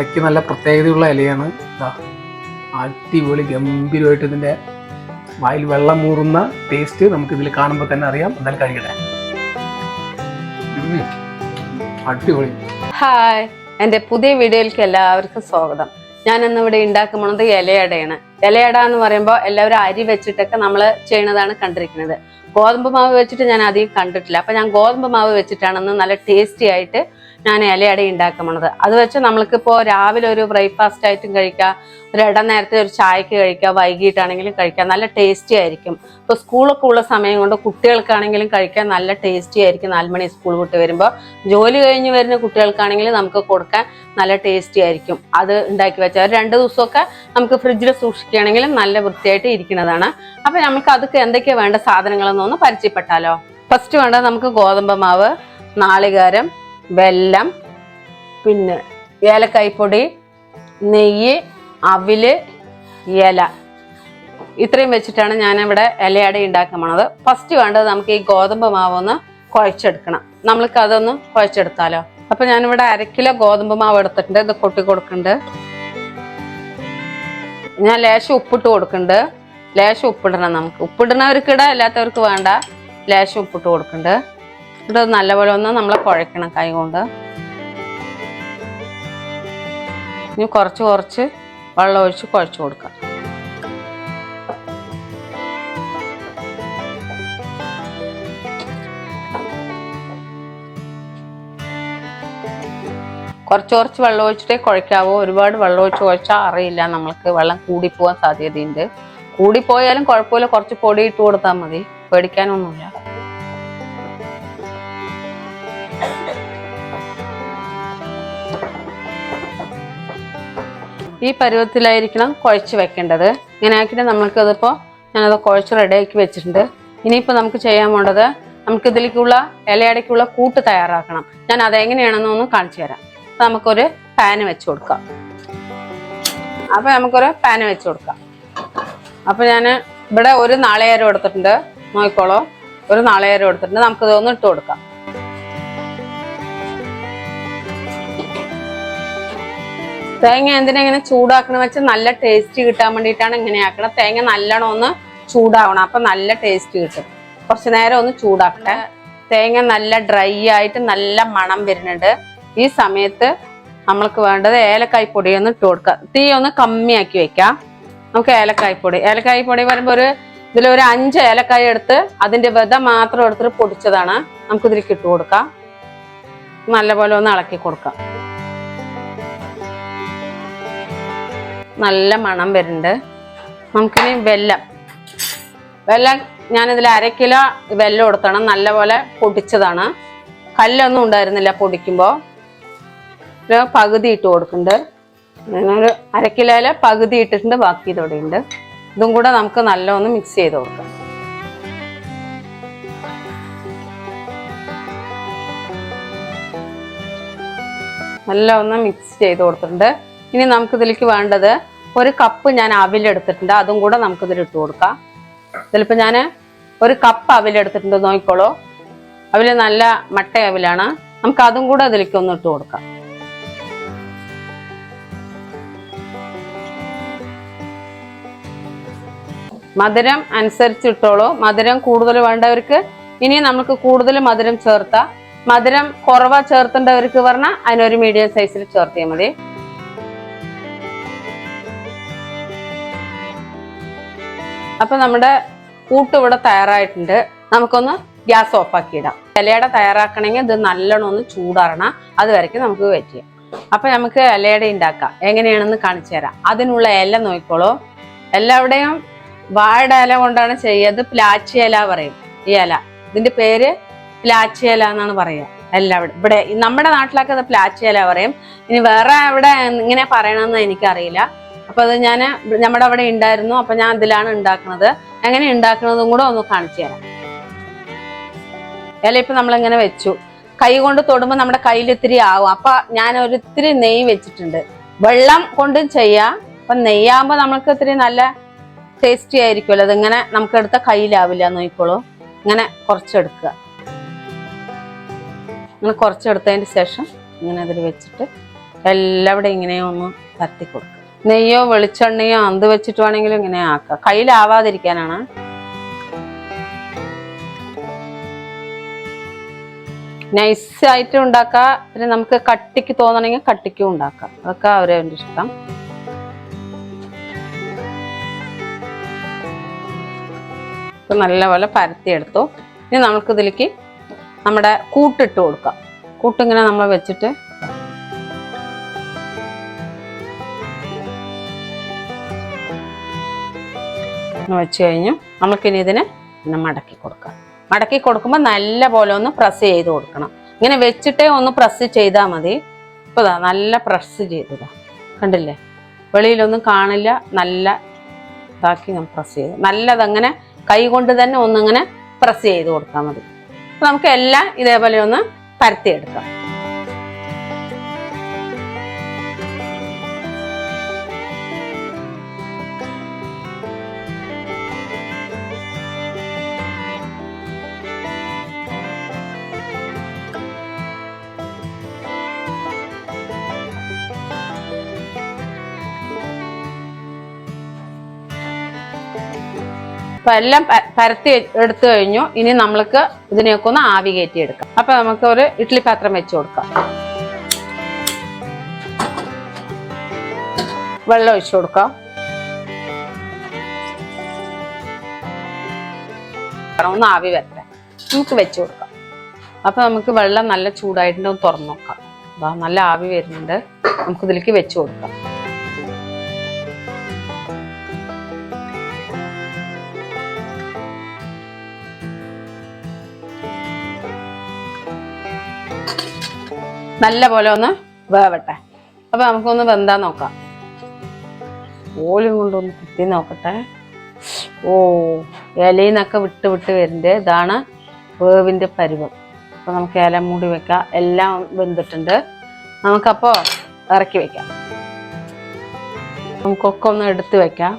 ഇലയ്ക്ക് നല്ല പ്രത്യേകതയുള്ള ഇലയാണ്. അടിപൊളി ഗംഭീരമായിട്ട് ഇതിന്റെ വായിൽ വെള്ളം മൂറുന്ന ടേസ്റ്റ് നമുക്ക് ഇതിൽ കാണുമ്പോൾ തന്നെ അറിയാം. എന്തായാലും കഴിക്കട്ടെ. അടിപൊളി. ഹായ് എന്റെ പുതിയ വീഡിയോയിലേക്ക് എല്ലാവർക്കും സ്വാഗതം. ഞാൻ ഇന്ന് ഇവിടെ ഉണ്ടാക്കുന്നത് ഇലയടയാണ്. ഇലയട എന്ന് പറയുമ്പോൾ എല്ലാവരും അരി വെച്ചിട്ടൊക്കെ നമ്മൾ ചെയ്യണതാണ് കണ്ടിരിക്കുന്നത്. ഗോതമ്പ് മാവ് വെച്ചിട്ട് ഞാൻ അധികം കണ്ടിട്ടില്ല. അപ്പം ഞാൻ ഗോതമ്പ് മാവ് വെച്ചിട്ടാണെന്ന് നല്ല ടേസ്റ്റി ആയിട്ട് ഞാൻ ഇലയട ഉണ്ടാക്കുന്നത് അത് വെച്ച് നമ്മൾക്കിപ്പോൾ രാവിലെ ഒരു ബ്രേക്ക്ഫാസ്റ്റ് ആയിട്ടും കഴിക്കാം ഒരു ഇട നേരത്തെ ഒരു ചായക്ക് കഴിക്കാം വൈകിട്ടാണെങ്കിലും കഴിക്കാം നല്ല ടേസ്റ്റി ആയിരിക്കും. ഇപ്പോൾ സ്കൂളൊക്കെ ഉള്ള സമയം കൊണ്ട് കുട്ടികൾക്കാണെങ്കിലും കഴിക്കാൻ നല്ല ടേസ്റ്റി ആയിരിക്കും. നാലുമണി സ്കൂൾ വിട്ട് വരുമ്പോൾ ജോലി കഴിഞ്ഞ് വരുന്ന കുട്ടികൾക്കാണെങ്കിൽ നമുക്ക് കൊടുക്കാൻ നല്ല ടേസ്റ്റി ആയിരിക്കും. അത് ഉണ്ടാക്കി വെച്ചാൽ ഒരു രണ്ട് ദിവസമൊക്കെ നമുക്ക് ഫ്രിഡ്ജിൽ സൂക്ഷിക്കുകയാണെങ്കിലും നല്ല വൃത്തിയായിട്ട് ഇരിക്കുന്നതാണ്. അപ്പോൾ നമുക്ക് അതൊക്കെ എന്തൊക്കെയാണ് വേണ്ട സാധനങ്ങളെന്നൊന്ന് പരിചയപ്പെട്ടാലോ. ഫസ്റ്റ് വേണ്ടത് നമുക്ക് ഗോതമ്പ് മാവ് നാളികേരം വെല്ലം പിന്നെ ഏലക്കായ്പൊടി നെയ്യ് അവിൽ ഇല. ഇത്രയും വെച്ചിട്ടാണ് ഞാനിവിടെ ഇലയട ഉണ്ടാക്കാൻ പോണത്. ഫസ്റ്റ് വേണ്ടത് നമുക്ക് ഈ ഗോതമ്പ് മാവ് ഒന്ന് കുഴച്ചെടുക്കണം. നമ്മൾക്ക് അതൊന്ന് കുഴച്ചെടുത്താലോ? അപ്പൊ ഞാനിവിടെ അര കിലോ ഗോതമ്പ് മാവ് എടുത്തിട്ടുണ്ട്. ഇത് കൊട്ടി കൊടുക്കുന്നുണ്ട്. ഞാൻ ലേശം ഉപ്പിട്ട് കൊടുക്കുന്നുണ്ട്. ലേശം ഉപ്പിടണം നമുക്ക്. ഉപ്പിടുന്നവർക്ക് ഇടാം അല്ലാത്തവർക്ക് വേണ്ട. ലേശം ഉപ്പിട്ട് കൊടുക്കുന്നുണ്ട്. ഇത് നല്ലപോലെ ഒന്ന് നമ്മൾ കുഴക്കണം കൈ കൊണ്ട്. ഇനി കുറച്ച് കുറച്ച് വെള്ളം ഒഴിച്ച് കുഴച്ച് കൊടുക്കാം. കുറച്ച് കുറച്ച് വെള്ളം ഒഴിച്ചിട്ടേ കുഴക്കാവൂ. ഒരുപാട് വെള്ളം ഒഴിച്ച് കുഴച്ചാൽ അറിയില്ല നമ്മൾക്ക് വെള്ളം കൂടിപ്പോവാൻ സാധ്യതയുണ്ട്. കൂടിപ്പോയാലും കുഴപ്പമില്ല. കുറച്ച് പൊടി ഇട്ട് കൊടുത്താൽ മതി. പേടിക്കാനൊന്നുമില്ല. ഈ പരുവത്തിലായിരിക്കണം കുഴച്ച് വെക്കേണ്ടത്. ഇങ്ങനെ ആക്കിയിട്ട് നമ്മൾക്കതിപ്പോൾ ഞാനത് കുഴച്ച് റെഡിയാക്കി വെച്ചിട്ടുണ്ട്. ഇനിയിപ്പോൾ നമുക്ക് ചെയ്യാൻ വേണ്ടത് നമുക്ക് ഇതിലേക്കുള്ള ഇലയടയ്ക്കുള്ള കൂട്ട് തയ്യാറാക്കണം. ഞാൻ അതെങ്ങനെയാണെന്ന് ഒന്ന് കാണിച്ചു തരാം. അപ്പം നമുക്കൊരു പാന് വെച്ച് കൊടുക്കാം. അപ്പം നമുക്കൊരു പാന് വെച്ച് കൊടുക്കാം. അപ്പം ഞാൻ ഇവിടെ ഒരു നാളികേരം എടുത്തിട്ടുണ്ട്. നോക്കിക്കോളൂ. ഒരു നാളികേരം എടുത്തിട്ടുണ്ട്. നമുക്കിതൊന്ന് ഇട്ട് കൊടുക്കാം. തേങ്ങ എന്തിനാ ഇങ്ങനെ ചൂടാക്കണം വെച്ചാൽ നല്ല ടേസ്റ്റ് കിട്ടാൻ വേണ്ടിയിട്ടാണ് ഇങ്ങനെ ആക്കണം തേങ്ങ നല്ലോണം ഒന്ന് ചൂടാവണം അപ്പൊ നല്ല ടേസ്റ്റ് കിട്ടും. കുറച്ച് നേരം ഒന്ന് ചൂടാക്കട്ടെ. തേങ്ങ നല്ല ഡ്രൈ ആയിട്ട് നല്ല മണം വരുന്നുണ്ട്. ഈ സമയത്ത് നമ്മൾക്ക് വേണ്ടത് ഏലക്കായ് പൊടി ഒന്ന് ഇട്ട് കൊടുക്കുക തീ ഒന്ന് കമ്മിയാക്കി വെക്കാം. നമുക്ക് ഏലക്കായ് പൊടി. ഏലക്കായ് പൊടി പറയുമ്പോൾ ഒരു ഇതിലൊരു അഞ്ച് ഏലക്കായ എടുത്ത് അതിന്റെ വിത മാത്രം എടുത്തിട്ട് പൊടിച്ചതാണ്. നമുക്കിതിലേക്ക് ഇട്ട് കൊടുക്കാം. നല്ലപോലെ ഒന്ന് ഇളക്കി കൊടുക്കാം. നല്ല മണം വരുന്നുണ്ട്. നമുക്കിനി വെല്ലം. വെല്ലം ഞാനിതിൽ അര കിലോ വെല്ലം കൊടുത്തണം നല്ലപോലെ പൊടിച്ചതാണ്. കല്ലൊന്നും ഉണ്ടായിരുന്നില്ല പൊടിക്കുമ്പോൾ ഒരു പകുതി ഇട്ട് കൊടുക്കുന്നുണ്ട്. ഞാനൊരു അര പകുതി ഇട്ടിട്ടുണ്ട് ബാക്കി ഇതോടെ ഇതും കൂടെ നമുക്ക് നല്ല ഒന്ന് മിക്സ് ചെയ്ത് കൊടുക്കാം. നല്ല ഒന്ന് മിക്സ് ചെയ്ത് കൊടുത്തിട്ടുണ്ട്. ഇനി നമുക്കിതിലേക്ക് വേണ്ടത് ഒരു കപ്പ് ഞാൻ അവിലെടുത്തിട്ടുണ്ട് അതും കൂടെ നമുക്ക് ഇതിൽ ഇട്ട് കൊടുക്കാം. ഇതിലിപ്പോൾ ഞാൻ ഒരു കപ്പ് അവിലെടുത്തിട്ടുണ്ട് നോക്കിക്കോളൂ. അവിൽ നല്ല മട്ട അവിലാണ്. നമുക്ക് അതും കൂടെ അതിലേക്ക് ഒന്ന് ഇട്ട് കൊടുക്കാം. മധുരം അനുസരിച്ച് ഇട്ടോളൂ. മധുരം കൂടുതൽ വേണ്ടവർക്ക് ഇനി നമുക്ക് കൂടുതൽ മധുരം ചേർത്താം. മധുരം കുറവാ ചേർത്തേണ്ടവർക്ക് പറഞ്ഞാൽ അതിനൊരു മീഡിയം സൈസിൽ ചേർത്തിയാൽ മതി. അപ്പൊ നമ്മുടെ കൂട്ട് ഇവിടെ തയ്യാറായിട്ടുണ്ട്. നമുക്കൊന്ന് ഗ്യാസ് ഓഫ് ആക്കി ഇടാം. ഇലയുടെ തയ്യാറാക്കണമെങ്കിൽ ഇത് നല്ലോണം ഒന്ന് ചൂടാറണം. അത് നമുക്ക് വെയിറ്റ് ചെയ്യാം അപ്പൊ നമുക്ക് ഇലയുടെ ഉണ്ടാക്കാം എങ്ങനെയാണെന്ന് കാണിച്ചു തരാം. അതിനുള്ള ഇല നോക്കിക്കോളൂ. എല്ലാവിടെയും വാഴയുടെ ഇല കൊണ്ടാണ് ചെയ്യുന്നത്. പ്ലാച്ചി ഇല പറയും. ഈ ഇല. ഇതിന്റെ പേര് പ്ലാച്ചി ഇല എന്നാണ് പറയുക. എല്ലാവിടെ ഇവിടെ നമ്മുടെ നാട്ടിലൊക്കെ അത് പ്ലാച്ചി ഇല പറയും. ഇനി വേറെ എവിടെ ഇങ്ങനെ പറയണമെന്ന് എനിക്കറിയില്ല. അപ്പൊ അത് ഞാൻ നമ്മുടെ അവിടെ ഉണ്ടായിരുന്നു. അപ്പൊ ഞാൻ അതിലാണ് ഉണ്ടാക്കുന്നത്. എങ്ങനെ ഉണ്ടാക്കുന്നതും കൂടെ ഒന്ന് കാണിച്ചു തരാം. ഇല ഇപ്പൊ നമ്മളിങ്ങനെ വെച്ചു? കൈ കൊണ്ട് തൊടുമ്പോൾ നമ്മുടെ കയ്യിൽ ഇത്തിരി ആവും. അപ്പൊ ഞാൻ ഒരു ഇത്തിരി നെയ്യ് വെച്ചിട്ടുണ്ട്. വെള്ളം കൊണ്ടും ചെയ്യാം. അപ്പൊ നെയ്യാകുമ്പോൾ നമുക്ക് ഇത്തിരി നല്ല ടേസ്റ്റി ആയിരിക്കുമല്ലോ. അതിങ്ങനെ നമുക്ക് എടുത്ത കയ്യിലാവില്ല. നോക്കിക്കോളൂ. ഇങ്ങനെ കുറച്ചെടുക്കുക. ഇങ്ങനെ കുറച്ചെടുത്തതിന് ശേഷം ഇങ്ങനെ അതിൽ വെച്ചിട്ട് എല്ലാവിടെ ഇങ്ങനെ ഒന്ന് പരത്തി കൊടുക്കുക. നെയ്യോ വെളിച്ചെണ്ണയോ അന്ത് വെച്ചിട്ട് വേണമെങ്കിലും ഇങ്ങനെ ആക്കുക കയ്യിലാവാതിരിക്കാനാണ്. നൈസായിട്ട് ഉണ്ടാക്കുക പിന്നെ നമുക്ക് കട്ടിക്ക് തോന്നണമെങ്കിൽ കട്ടിക്കും ഉണ്ടാക്കാം. അതൊക്കെ അവരവന്റെ ഇഷ്ടം. ഇപ്പൊ നല്ലപോലെ പരത്തിയെടുത്തു. ഇനി നമുക്കിതിലേക്ക് നമ്മുടെ കൂട്ടിട്ട് കൊടുക്കാം. കൂട്ടിങ്ങനെ നമ്മൾ വെച്ചിട്ട് ഇങ്ങനെ വെച്ച് കഴിഞ്ഞു നമുക്കിനി ഇതിനെ ഇങ്ങനെ മടക്കി കൊടുക്കാം. മടക്കി കൊടുക്കുമ്പോൾ നല്ല പോലെ ഒന്ന് പ്രസ് ചെയ്ത് കൊടുക്കണം. ഇങ്ങനെ വെച്ചിട്ടേ ഒന്ന് പ്രസ് ചെയ്താൽ മതി. ഇപ്പോൾ ഇതാ നല്ല പ്രസ് ചെയ്തതാ കണ്ടില്ലേ? വെളിയിലൊന്നും കാണില്ല. നല്ല ഇതാക്കി ഞാൻ പ്രസ് ചെയ്തു. നല്ലതങ്ങനെ കൈ കൊണ്ട് തന്നെ ഒന്നിങ്ങനെ പ്രസ് ചെയ്ത് കൊടുത്താൽ മതി. നമുക്ക് എല്ലാം ഇതേപോലെ ഒന്ന് പരത്തിയെടുക്കാം അപ്പൊ എല്ലാം പരത്തി എടുത്തു കഴിഞ്ഞു. ഇനി നമ്മൾക്ക് ഇതിനെയൊക്കെ ഒന്ന് ആവി കയറ്റി എടുക്കാം അപ്പൊ നമുക്ക് ഒരു ഇഡ്ഡലി പാത്രം വെച്ച് കൊടുക്കാം. വെള്ളം ഒഴിച്ചു കൊടുക്കാം. ഒന്ന് ആവി വരട്ടെ. നമുക്ക് വെച്ച് കൊടുക്കാം. അപ്പൊ നമുക്ക് വെള്ളം നല്ല ചൂടായിട്ടുണ്ട് ഒന്ന് തുറന്നു നോക്കാം. നല്ല ആവി വരുന്നുണ്ട്. നമുക്ക് ഇതിലേക്ക് വെച്ച് കൊടുക്കാം. നല്ല പോലെ ഒന്ന് വേവട്ടെ. അപ്പൊ നമുക്കൊന്ന് വെന്താ നോക്കാം. ഓലും കൊണ്ടൊന്ന് കുത്തി നോക്കട്ടെ. ഓ ഇലയിൽ വിട്ട് വിട്ട് വരുന്നുണ്ട്. ഇതാണ് വേവിന്റെ പരുവം. അപ്പൊ നമുക്ക് ഇല മൂടി വെക്കാം. എല്ലാം വെന്തിട്ടുണ്ട്. നമുക്കപ്പോ ഇറക്കി വെക്കാം. നമുക്കൊക്കെ ഒന്ന് എടുത്ത് വെക്കാം.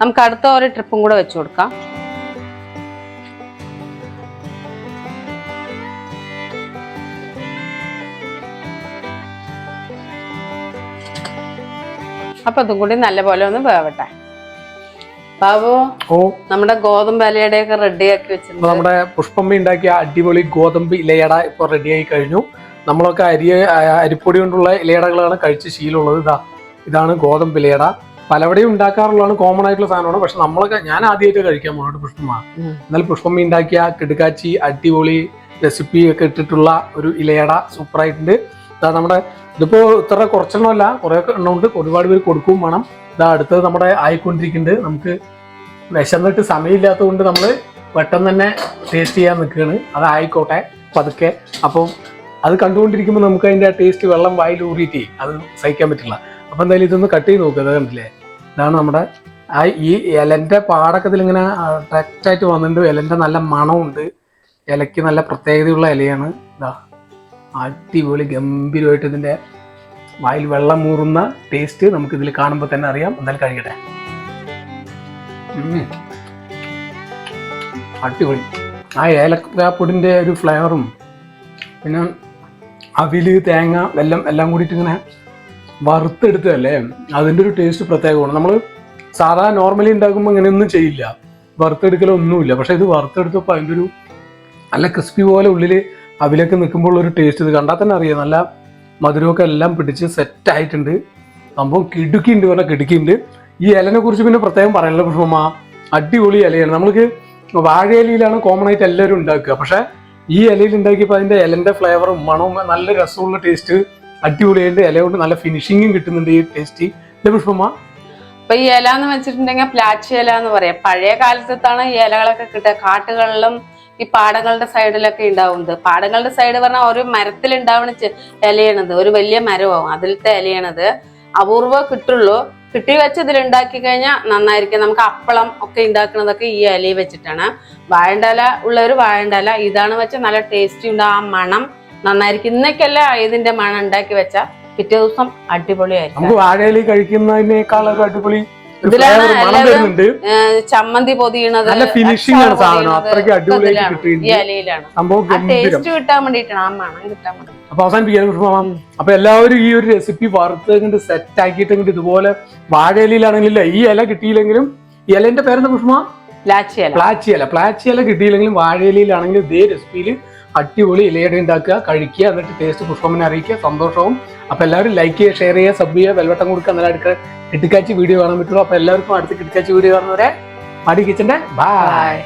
നമുക്ക് അടുത്ത ഒരു ട്രിപ്പും കൂടെ വെച്ചു കൊടുക്കാം. അപ്പൊ അതും കൂടി നല്ലപോലെ ഒന്ന് വേവട്ടെ. ബാബു നമ്മുടെ ഗോതമ്പ് ഇലയുടെ ഒക്കെ റെഡിയാക്കി ആക്കി വെച്ചിട്ടുണ്ട് നമ്മുടെ പുഷ്പമ്മ ഉണ്ടാക്കിയ അടിപൊളി ഗോതമ്പ് ഇലയട ഇപ്പൊ റെഡിയായി കഴിഞ്ഞു. നമ്മളൊക്കെ അരി അരിപ്പൊടി കൊണ്ടുള്ള ഇലയടകളാണ് കഴിച്ച് ശീലമുള്ളത്. ഇതാ ഇതാണ് ഗോതമ്പ് ഇലയട. പലവിടെയും ഉണ്ടാക്കാറുള്ളതാണ് കോമൺ ആയിട്ടുള്ള സാധനമാണ്. പക്ഷെ നമ്മളൊക്കെ ഞാൻ ആദ്യമായിട്ട് കഴിക്കാൻ പോകുന്നത് പുഷ്പമാണ്. എന്നാൽ പുഷ്പമ്മ ഉണ്ടാക്കിയ കിടുക്കാച്ചി അടിപൊളി റെസിപ്പി ഒക്കെ ഇട്ടിട്ടുള്ള ഒരു ഇലയട സൂപ്പർ ആയിട്ടുണ്ട്. ഇതാ നമ്മുടെ ഇതിപ്പോ ഇത്ര കുറച്ചെണ്ണമല്ല കുറെ എണ്ണമുണ്ട് ഒരുപാട് പേര് കൊടുക്കുകയും വേണം. ഇതാ അടുത്തത് നമ്മുടെ ആയിക്കൊണ്ടിരിക്കുന്നുണ്ട്. നമുക്ക് വിശന്നിട്ട് സമയമില്ലാത്തത് കൊണ്ട് നമ്മൾ പെട്ടെന്ന് തന്നെ ടേസ്റ്റ് ചെയ്യാൻ നിൽക്കുകയാണ്. അതായിക്കോട്ടെ പതുക്കെ. അപ്പം അത് കണ്ടുകൊണ്ടിരിക്കുമ്പോൾ നമുക്ക് അതിന്റെ ആ ടേസ്റ്റ് വെള്ളം വായിൽ ഊറിയിട്ട് അത് സഹിക്കാൻ പറ്റില്ല. അപ്പം എന്തായാലും ഇതൊന്ന് കട്ട് ചെയ്ത് നോക്കുക അത് കണ്ടില്ലേ? ഇതാണ് നമ്മുടെ ആ ഈ ഇലന്റെ പാടൊക്കെ ഇതിലിങ്ങനെ ആയിട്ട് വന്നിട്ടുണ്ട്. ഇലന്റെ നല്ല മണമുണ്ട്. ഇലയ്ക്ക് നല്ല പ്രത്യേകതയുള്ള ഇലയാണ്. ഇതാ അടിപൊളി ഗംഭീരമായിട്ട് ഇതിന്റെ വായിൽ വെള്ളം മൂറുന്ന ടേസ്റ്റ് നമുക്ക് ഇതിൽ കാണുമ്പോൾ തന്നെ അറിയാം. എന്തായാലും കഴിക്കട്ടെ. അടിപൊളി. ആ ഏലക്കാപ്പൊടിന്റെ ഒരു ഫ്ലേവറും പിന്നെ അവിൽ തേങ്ങ എല്ലാം എല്ലാം കൂടിയിട്ട് ഇങ്ങനെ വറുത്തെടുത്തതല്ലേ? അതിന്റെ ഒരു ടേസ്റ്റ് പ്രത്യേകമാണ്. നമ്മൾ സാധാരണ നോർമലി ഉണ്ടാക്കുമ്പോൾ ഇങ്ങനെയൊന്നും ചെയ്യില്ല. വറുത്തെടുക്കലൊന്നുമില്ല പക്ഷെ ഇത് വറുത്തെടുത്തപ്പോൾ അതിന്റെ ഒരു നല്ല ക്രിസ്പി പോലെ ഉള്ളിൽ അവിലൊക്കെ നിൽക്കുമ്പോൾ ഒരു ടേസ്റ്റ് ഇത് കണ്ടാൽ തന്നെ അറിയാം. നല്ല മധുരമൊക്കെ എല്ലാം പിടിച്ച് സെറ്റ് ആയിട്ടുണ്ട്. സംഭവം കിടുക്കിയുണ്ട് പറഞ്ഞാൽ കിടുക്കിയുണ്ട്. ഈ ഇലനെ കുറിച്ച് പിന്നെ പ്രത്യേകം പറയാനുള്ള പുഷ്പമ്മ അടിപൊളി ഇലയാണ്. നമ്മൾക്ക് വാഴയിലയിലാണ് കോമൺ ആയിട്ട് എല്ലാവരും ഉണ്ടാക്കുക. പക്ഷേ ഈ ഇലയിൽ ഉണ്ടാക്കിയപ്പോൾ അതിന്റെ ഇലന്റെ ഫ്ലേവറും മണവും നല്ല രസമുള്ള ടേസ്റ്റ് അടിപൊളിയായിട്ട് ഇല കൊണ്ട് നല്ല ഫിനിഷിങ്ങും കിട്ടുന്നുണ്ട് ഈ ടേസ്റ്റി പുഷ്പമ്മ? അപ്പൊ ഈ ഇല എന്ന് വെച്ചിട്ടുണ്ടെങ്കിൽ പ്ലാച്ചി ഇല എന്ന് പറയാം. പഴയ കാലത്താണ് ഈ ഇലകളൊക്കെ കിട്ടുക. കാട്ടുകളിലും ഈ പാടങ്ങളുടെ സൈഡിലൊക്കെ ഉണ്ടാവുന്നത്. പാടങ്ങളുടെ സൈഡ് പറഞ്ഞാൽ ഒരു മരത്തിൽ ഉണ്ടാവുന്ന ഇലയണത്. ഒരു വലിയ മരമാവും. അതിലത്തെ ഇലയണത്. അപൂർവ കിട്ടുള്ളൂ. കിട്ടി വെച്ച് ഇതിൽ ഉണ്ടാക്കി കഴിഞ്ഞാൽ നന്നായിരിക്കും. നമുക്ക് അപ്പളം ഒക്കെ ഉണ്ടാക്കുന്നതൊക്കെ ഈ ഇലയിൽ വെച്ചിട്ടാണ്. വാഴണ്ടല ഒരു വാഴണ്ടല ഇതാണ് വെച്ചാൽ നല്ല ടേസ്റ്റി ഉണ്ട്. ആ മണം നന്നായിരിക്കും. ഇന്നൊക്കെയല്ല ഇതിന്റെ മണം ഉണ്ടാക്കി വെച്ച പിറ്റേ ദിവസം അടിപൊളിയായിരിക്കും. നമുക്ക് വാഴയില കഴിക്കുന്നതിനേക്കാൾ അടിപൊളി ചമ്മന്തി പൊതിയണത് നല്ല ഫിനിഷിംഗ് ആണ് സാധനം. അത്രയ്ക്ക് അടിപൊളിയായിട്ട് സംഭവം ടേസ്റ്റ് കിട്ടാൻ ആ മണം കിട്ടാൻ വേണ്ടി. അപ്പൊ അവസാനിപ്പിക്കാൻ പുഷ്പമാം അപ്പൊ എല്ലാവരും ഈ ഒരു റെസിപ്പി വറുത്ത് സെറ്റ് ആക്കിയിട്ട് ഇങ്ങോട്ട് ഇതുപോലെ വാഴയിലാണെങ്കിലും ഈ ഇല കിട്ടിയില്ലെങ്കിലും ഇലന്റെ പേരെന്താ പുഷ്മ പ്ലാച്ചിയല. പ്ലാച്ചിയല. പ്ലാച്ചിയല കിട്ടിയില്ലെങ്കിലും വാഴയിലാണെങ്കിലും ഇതേ റെസിപ്പിയിൽ അടിപൊളി ഇലയുടെ ഉണ്ടാക്കുക കഴിക്കുക എന്നിട്ട് ടേസ്റ്റ് പുഷ്പമനെ അറിയിക്കുക സന്തോഷവും. അപ്പൊ എല്ലാവരും ലൈക്ക് ചെയ്യുക ഷെയർ ചെയ്യുക സബ് ചെയ്യുക വെൽവട്ടം കൊടുക്കുക എന്നാലും അടുക്ക കിട്ടിക്കാച്ചി വീഡിയോ കാണാൻ പറ്റുള്ളൂ. അപ്പൊ എല്ലാവർക്കും അടുത്ത കിട്ടിക്കാച്ചി വീഡിയോ കാണുന്നവരെ മടി കിച്ചന്റെ ബൈ